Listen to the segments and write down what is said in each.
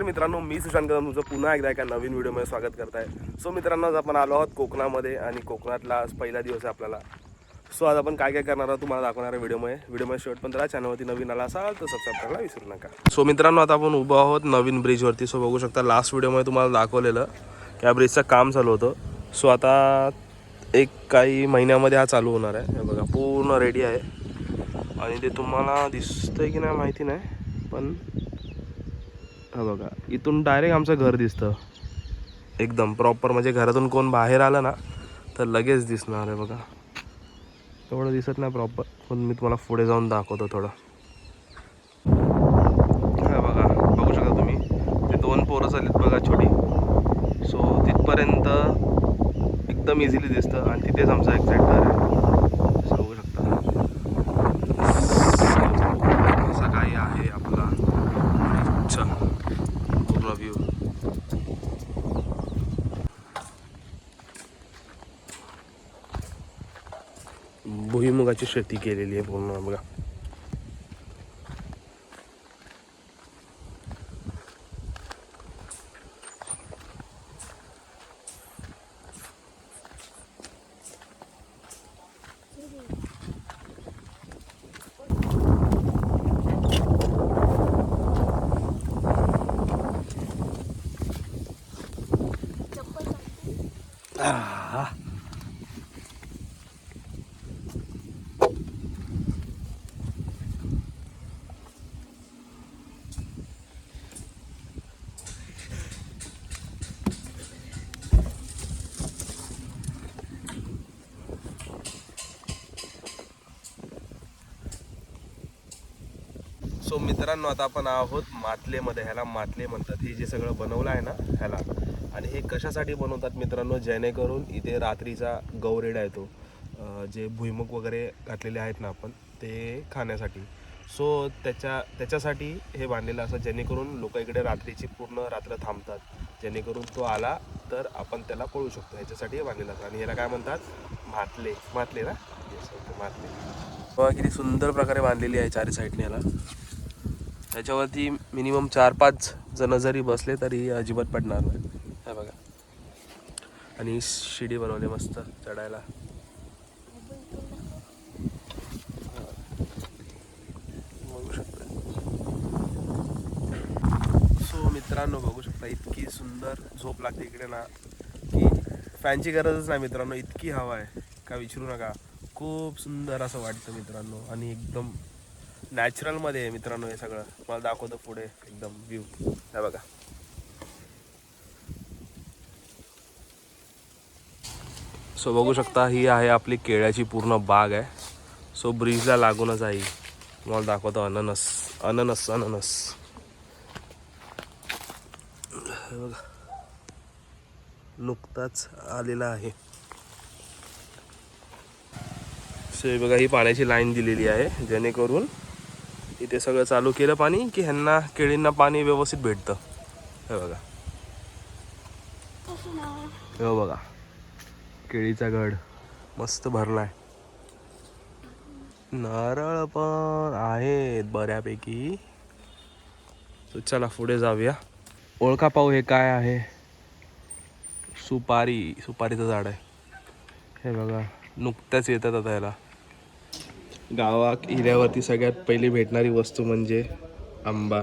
नमस्कार मित्रांनो मी सुशांत कदम तुमचं पुन्हा एकदा एका नवीन व्हिडिओमध्ये स्वागत करत आहे सो मित्रांनो आज आपण आलो आहोत कोकणामध्ये आणि कोकणातला आज पहिला दिवस आहे आपल्याला. सो आज आपण काय काय करणार आहोत तुम्हाला दाखवणार आहे व्हिडिओमध्ये. व्हिडिओमध्ये शेवटपर्यंत पण चॅनलवरती नवीन आला असाल तर सबस्क्राईब करायला विसरू नका. सो मित्रांनो आता आपण उभं आहोत नवीन ब्रिजवरती सो बघू शकता लास्ट व्हिडिओमध्ये तुम्हाला दाखवलेलं की या ब्रिजचं काम चालू होतं. सो आता एक काही महिन्यामध्ये हा चालू होणार आहे. हे बघा पूर्ण रेडी आहे. आणि ते तुम्हाला दिसतंय की नाही माहिती नाही पण हा बघा इथून डायरेक्ट आमचं घर दिसतं. एकदम प्रॉपर म्हणजे घरातून कोण बाहेर आलं ना तर लगेच दिसणार आहे बघा. तेवढं दिसत नाही प्रॉपर पण मी तुम्हाला पुढे जाऊन दाखवतो थोडं. हा बघा बघू शकता तुम्ही ते दोन पोरं चाललीत बघा छोटी. सो तिथपर्यंत एकदम इझिली दिसतं आणि तिथेच आमचा एक्झॅक्ट घर आहे So बघू शकता असा काही आहे आपला अच्छा पूर्ण व्ह्यू भुईमुगाची शेती केलेली आहे पूर्ण बघा आह. सो मित्रांनो आता आपण आहोत मातलेमध्ये. ह्याला मातले म्हणतात. हे जे सगळं बनवलं आहे ना ह्याला. आणि हे कशासाठी बनवतात मित्रांनो? जेणेकरून इथे रात्रीचा गौरेडा येतो जे भुईमुग वगैरे घातलेले आहेत ना आपण ते खाण्यासाठी. सो त्याच्या त्याच्यासाठी हे बांधलेलं असं जेणेकरून लोक इकडे रात्रीची पूर्ण रात्र थांबतात. जेणेकरून तो आला तर आपण त्याला पळू शकतो. ह्याच्यासाठी हे बांधलेलं असतं आणि ह्याला काय म्हणतात? मातले. मातले ना? मातले. किती सुंदर प्रकारे बांधलेली आहे चारी साईडने याला त्याच्यावरती मिनिमम चार पाच जण जरी बसले तरी अजिबात पडणार नाही. हे बघा. आणि शिडी बनवली मस्त चढायला. बघू शकता. सो मित्रांनो बघू शकता इतकी सुंदर झोप लागते इकडे ना की फॅनची गरजच नाही मित्रांनो इतकी हवा आहे. का विचारू नका. खूप सुंदर असं वाटतं मित्रांनो. आणि एकदम नॅचरलमध्ये आहे मित्रांनो हे सगळं. मला दाखवतो पुढे. एकदम व्ह्यू हा बघा. सो बघू शकता ही आहे आपली केळ्याची पूर्ण बाग आहे. सो ब्रिजला लागूनच आहे मला तुम्हाला दाखवतो अननस. अननस अननस. बघा. नुकताच आलेला आहे. सो हे बघा ही पाण्याची लाईन दिलेली आहे जेणेकरून इथे सगळं चालू केलं पाणी की ह्यांना केळींना पाणी व्यवस्थित भेटतं. हे बघा. हे बघा. केळीचा गड मस्त भरलाय. नारळ पण आहेत बऱ्यापैकी. चला पुढे जाऊया. ओळखा पाहू हे काय आहे. सुपारी सुपारीचं झाड आहे. हे बघा नुकत्याच येतात आता याला गावात हिऱ्यावरती सगळ्यात पहिली भेटणारी वस्तू म्हणजे आंबा.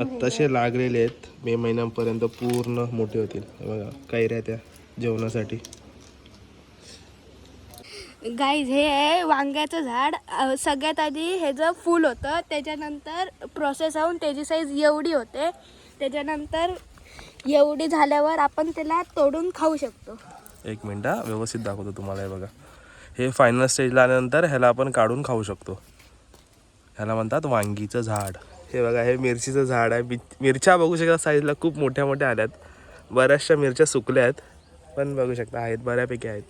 आत्ताशे लागलेले आहेत. मे महिन्यापर्यंत पूर्ण मोठे होतील. हे बघा कैऱ्या त्या जेवणासाठी. गाईज हे आहे वांग्याचं झाड. अ, सगळ्यात आधी ह्याचं फूल होतं त्याच्यानंतर प्रोसेस होऊन त्याची साईज एवढी होते त्याच्यानंतर एवढी झाल्यावर आपण त्याला तोडून खाऊ शकतो. एक मिनिट हा, व्यवस्थित दाखवतो तुम्हाला हे बघा. हे फायनल स्टेजला आल्यानंतर ह्याला आपण काढून खाऊ शकतो. ह्याला म्हणतात वांगीचं झाड. हे बघा हे मिरचीचं झाड आहे. मिर- मिरच्या बघू शकता साईजला खूप मोठ्या मोठ्या आल्यात. बऱ्याचशा मिरच्या सुकल्या आहेत. पण बघू शकता आहेत बऱ्यापैकी आहेत.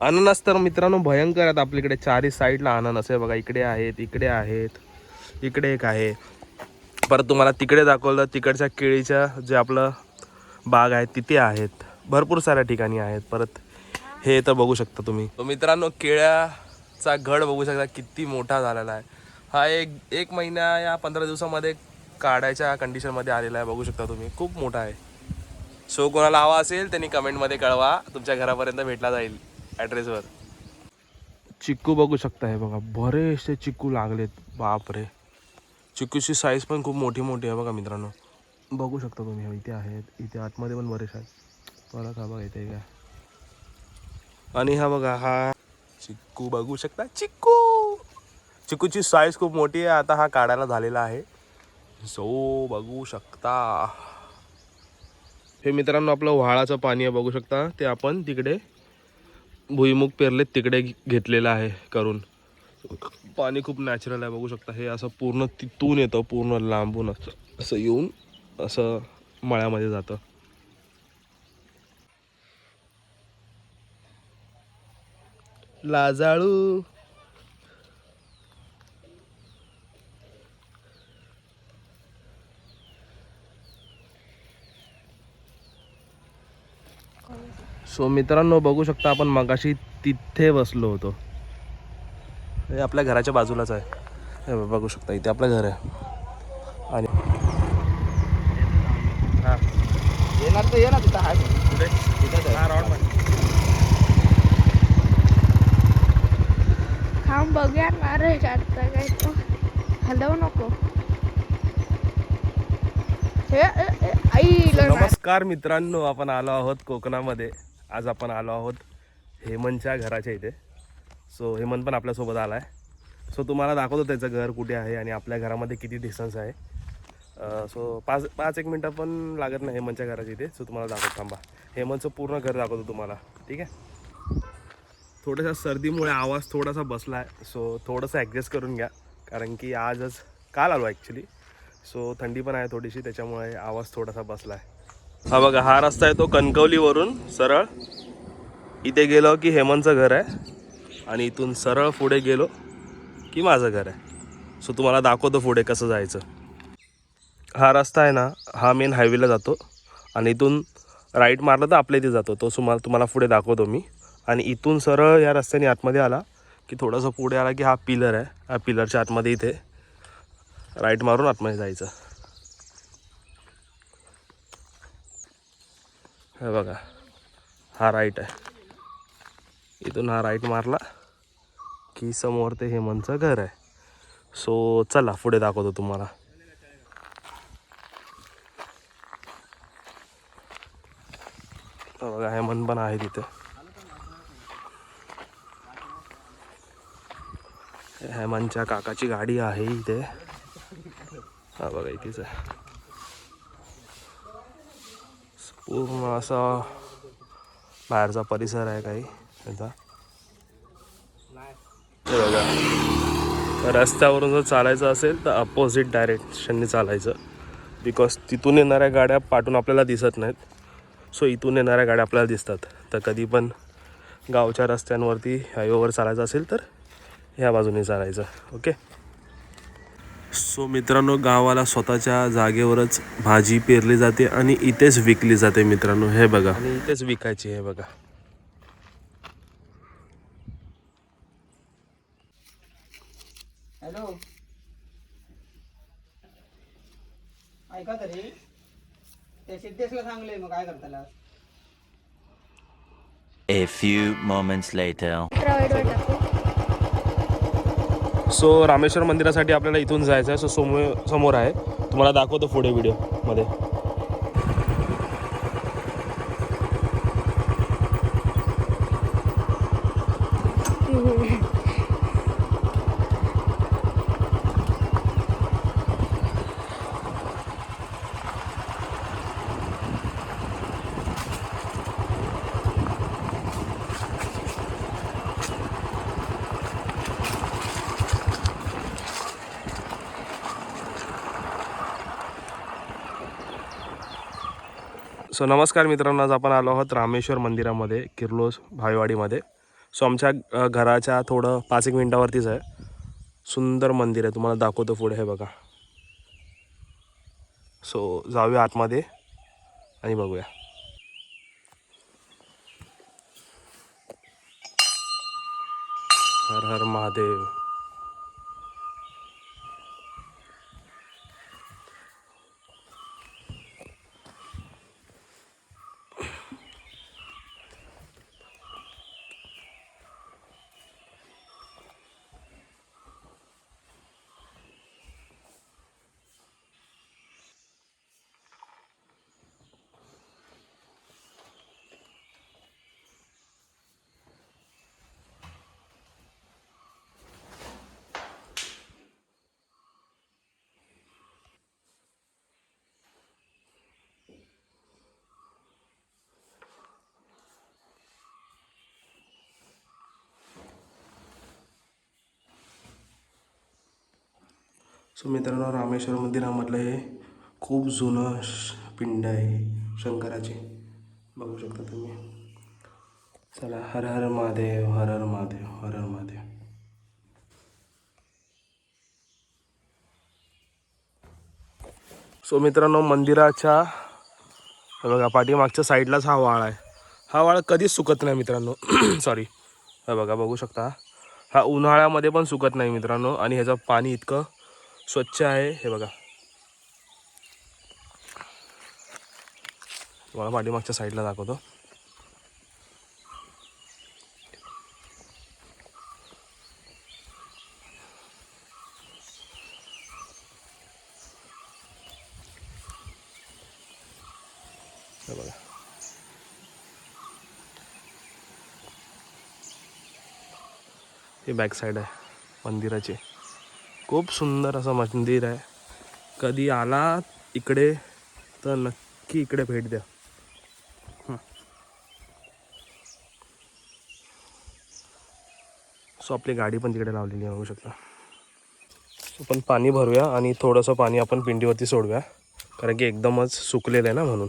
अननस तर मित्रांनो भयंकर आहेत आपल्याकडे चारही साईडला अननस आहे. बघा इकडे आहेत इकडे आहेत इकडे एक आहे. परत तुम्हाला तिकडे दाखवलं तिकडच्या केळीच्या जे आपलं बाग आहे तिथे आहेत. भरपूर साऱ्या ठिकाणी आहेत. परत हे तर बघू शकता तुम्ही. तो मित्रांनो केळ्याचा घड बघू शकता किती मोठा झालेला आहे. हा एक एक महिन्या या पंधरा दिवसामध्ये काढायच्या कंडिशनमध्ये आलेला आहे बघू शकता तुम्ही. खूप मोठा आहे. सो कोणाला हवा असेल त्यांनी कमेंटमध्ये कळवा. तुमच्या घरापर्यंत भेटला जाईल ॲड्रेसवर चिक्कू बघू शकता हे बघा. बरेचसे चिक्कू लागलेत. बापरे. चिक्कूची साईज पण खूप मोठी मोठी आहे बघा मित्रांनो. बघू शकता तुम्ही इथे आहेत. इथे आतमध्ये पण बरेच आहेत. परत हा बघा इथे काय आणि हा बघा हा चिक्कू बघू शकता. चिक्कू! चिक्कूची साईज खूप मोठी आहे. आता हा काढायला झालेला आहे. सो बघू शकता. हे मित्रांनो आपलं व्हाळाचं पाणी आहे बघू शकता. ते आपण तिकडे भुईमुग पेरलेत तिकडे घेतलेलं आहे करून. पाणी खूप नॅचरल आहे बघू शकता. हे असं पूर्ण तिथून येतं पूर्ण लांबून असं असं येऊन असं मळ्यामध्ये जातं. लाजाळू सो मित्रांनो बघू शकता आपण मगाशी तिथे बसलो होतो. हे आपल्या घराच्या बाजूलाच आहे. हे बघ- शकता इथे आपलं घर आहे. आणि हां येणार तर ये ना तिथं आहे कुठे? हां खाऊन बघूया नारळ काढता काय तो. हलवू नको. हे. नमस्कार मित्रांनो आपण आलो आहोत कोकणामध्ये. आज आपण आलो आहोत हेमंतच्या घराच्या इथे. सो हेमंत पण आपल्यासोबत आला आहे सो तुम्हाला दाखवतो त्याचं घर कुठे आहे आणि आपल्या घरामध्ये किती डिस्टन्स आहे. सो पाच पाच एक मिनटं पण लागत नाही हेमंतच्या घराच्या इथे. सो तुम्हाला दाखवतो थांबा. हेमंतचं पूर्ण घर दाखवतो तुम्हाला. ठीक आहे? थोड्याशा सर्दीमुळे आवाज थोडासा बसला आहे सो थोडंसं ॲडजस्ट करून घ्या. कारण की आजच काल आलो ॲक्च्युली सो थंडी पण आहे थोडीशी त्याच्यामुळे आवाज थोडासा बसला आहे हा बघा हा रस्ता आहे तो कणकवलीवरून सरळ. इथे गेलो की हेमंतचं घर आहे. आणि इथून सरळ पुढे गेलो की माझं घर आहे. सो तुम्हाला दाखवतो पुढे कसं जायचं. हा रस्ता आहे ना हा मेन हायवेला जातो. आणि इथून राईट मारलं तर आपल्या इथे जातो. तो तुम्हाला तुम्हाला पुढे दाखवतो मी. आणि इथून सरळ या रस्त्याने आतमध्ये आला की थोडंसं पुढे आला की हा पिलर आहे. हा पिलरच्या आतमध्ये इथे राईट मारून आतमध्ये जायचं. हे बघा हा राईट आहे. इथून हा राईट मारला की समोर ते हेमंतचं घर आहे. सो चला पुढे दाखवतो तुम्हाला. बघा हेमंत पण आहे तिथे हेमांच्या काकाची गाडी आहे इथे. हा बघा इथेच आहे. पूर्ण असा बाहेरचा परिसर आहे काही त्याचा. बघा. रस्त्यावरून जर चालायचं असेल तर अपोजिट डायरेक्शनने चालायचं. बिकॉज तिथून येणाऱ्या गाड्या पाठून आपल्याला दिसत नाहीत. सो इथून येणाऱ्या गाड्या आपल्याला दिसतात. तर कधी पण गावच्या रस्त्यांवरती हायवेवर चालायचं असेल तर ह्या बाजूने चालायचं. ओके सो मित्रांनो गावाला स्वतःच्या जागेवरच भाजी पेरली जाते आणि इथेच विकली जाते मित्रांनो. हे बघा. आणि इथेच विकायची हे बघा. हॅलो ऐका तरी. ते सिद्धेशला सांगले मग काय करताला A few moments later. So Rameshwar मंदिरासाठी आपल्याला इथून जायचं आहे. सो समोर समोर आहे. तुम्हाला दाखवतो पुढे व्हिडिओमध्ये सो नमस्कार मित्रांनो आज आपण आलो आहोत रामेश्वर मंदिरामध्ये किर्लोस भाईवाडीमध्ये. सो आमच्या घराच्या थोडं पाच एक मिनटावरतीच आहे. सुंदर मंदिर आहे तुम्हाला दाखवतो पुढे हे बघा. सो जाऊया आतमध्ये आणि बघूया. हर हर महादेव. सो मित्रांनो रामेश्वर मंदिरामधलं हे खूप जुनं पिंड आहे शंकराची. बघू शकता तुम्ही. चला हर हर महादेव हर हर महादेव हर हर महादेव. सो मित्रांनो मंदिराच्या बघा पाठीमागच्या साईडलाच हा वाळ आहे. हा वाळ कधीच सुकत नाही मित्रांनो. सॉरी बघा बघू शकता. हा उन्हाळ्यामध्ये पण सुकत नाही मित्रांनो. आणि ह्याचं पाणी इतकं स्वच्छ आहे हे बघा. तुम्हाला पाठीमागच्या साईडला दाखवतो. हे बघा. हे बॅक साईड आहे मंदिराची. खूप सुंदर असं मंदिर आहे. कधी आला इकडे तर नक्की इकडे भेट द्या. सो आपली गाडी पण तिकडे लावलेली आहे बघू शकता. सो पण पाणी भरूया आणि थोडंसं पाणी आपण पिंडीवरती सोडूया. कारण की एकदमच सुकलेलं आहे ना म्हणून.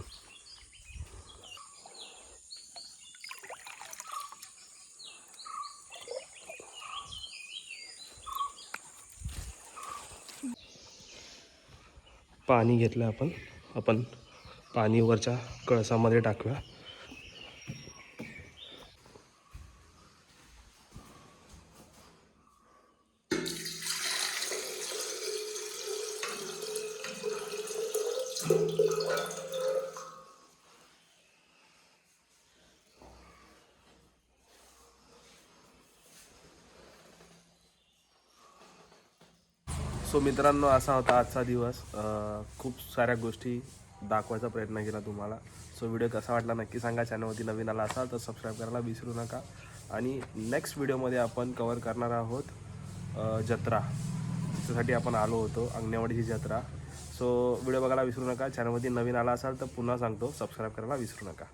पाणी घेतलं आपण. आपण पाणी वरच्या कळसामध्ये टाकूया. मित्रांनो असा होता आजचा दिवस. खूप साऱ्या गोष्टी दाखवायचा प्रयत्न केला तुम्हाला. सो व्हिडिओ कसा वाटला नक्की सांगा. चॅनलवरती नवीन आला असाल तर सबस्क्राईब करायला विसरू नका. आणि नेक्स्ट व्हिडिओमध्ये आपण कवर करणार आहोत जत्रा. त्यासाठी आपण आलो होतो अंगणेवाडीची जत्रा. सो व्हिडिओ बघायला विसरू नका. चॅनलमध्ये नवीन आला असाल तर पुन्हा सांगतो. सबस्क्राईब करायला विसरू नका.